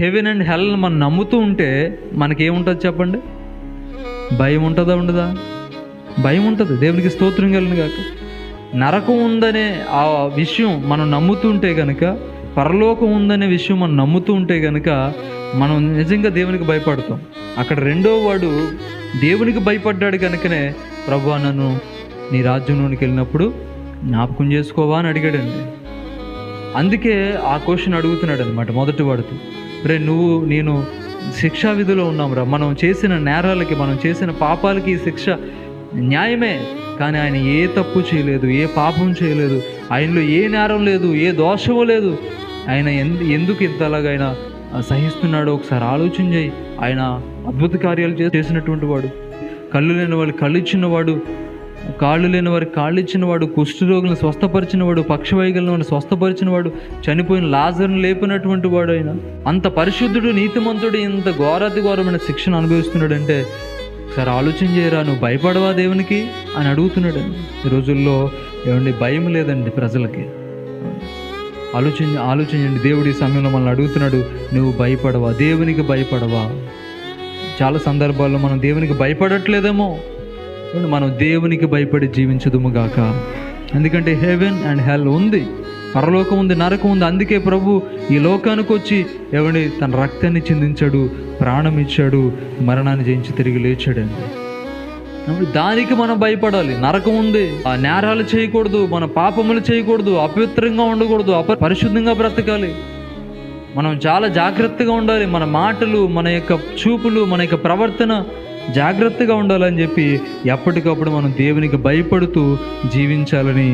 Heaven and hell మనం నమ్ముతూ ఉంటే మనకేముంటుంది చెప్పండి? భయం ఉంటుందా ఉండదా? భయం ఉంటుంది. దేవునికి స్తోత్రం కలిగిన కాక నరకం ఉందనే ఆ విషయం మనం నమ్ముతుంటే కనుక పరలోకం ఉందనే విషయం మనం నమ్ముతూ ఉంటే కనుక మనం నిజంగా దేవునికి భయపడతాం. అక్కడ రెండో వాడు దేవునికి భయపడ్డాడు కనుకనే ప్రభు నన్ను నీ రాజ్యంలోనికి వెళ్ళినప్పుడు జ్ఞాపకం చేసుకోవా అని అడిగాడండి. అందుకే ఆ క్వశ్చన్ అడుగుతున్నాడు అనమాట మొదటి వాడితో. రే నువ్వు నేను శిక్షా విధిలో ఉన్నాంరా మనం చేసిన నేరాలకి మనం చేసిన పాపాలకి శిక్ష న్యాయమే. కానీ ఆయన ఏ తప్పు చేయలేదు ఏ పాపం చేయలేదు ఆయనలో ఏ నేరం లేదు ఏ దోషము లేదు. ఆయన ఎందు ఎందుకు ఇంతలాగా ఆయన సహిస్తున్నాడో ఒకసారి ఆలోచన చేయి. ఆయన అద్భుత కార్యాలు చేసినటువంటి వాడు. కళ్ళు లేని వాళ్ళు కళ్ళు ఇచ్చినవాడు కాళ్ళు లేని వారికి కాళ్ళు ఇచ్చినవాడు కుష్ఠరోగులను స్వస్థపరిచినవాడు పక్షవైగలను స్వస్థపరిచినవాడు చనిపోయిన లాజర్ను లేపినటువంటి వాడు ఆయన అంత పరిశుద్ధుడు నీతిమంతుడు ఇంత ఘోరాతి ఘోరమైన శిక్షను అనుభవిస్తున్నాడంటే ఒకసారి ఆలోచన చేయరా నువ్వు భయపడవా దేవునికి? అని అడుగుతున్నాడు ఈ రోజుల్లో ఏమండి భయం లేదండి ప్రజలకి. ఆలోచన ఆలోచించండి దేవుడి సమయంలో మనల్ని అడుగుతున్నాడు నువ్వు భయపడవా దేవునికి భయపడవా? చాలా సందర్భాల్లో మనం దేవునికి భయపడట్లేదేమో. మనం దేవునికి భయపడి జీవించదుము గాక ఎందుకంటే హెవెన్ అండ్ హెల్ ఉంది. పరలోకం ఉంది నరకం ఉంది. అందుకే ప్రభు ఈ లోకానికి వచ్చి ఎవడి తన రక్తాన్ని చిందించాడు ప్రాణం ఇచ్చాడు మరణాన్ని జయించి తిరిగి లేచాడండి. కాబట్టి దానికి మనం భయపడాలి. నరకం ఉంది. ఆ నేరాలు చేయకూడదు మన పాపములు చేయకూడదు అపవిత్రంగా ఉండకూడదు అప పరిశుద్ధంగా బ్రతకాలి. మనం చాలా జాగ్రత్తగా ఉండాలి. మన మాటలు మన యొక్క చూపులు మన యొక్క ప్రవర్తన జాగ్రత్తగా ఉండాలని చెప్పి ఎప్పటికప్పుడు మనం దేవునికి భయపడుతూ జీవించాలని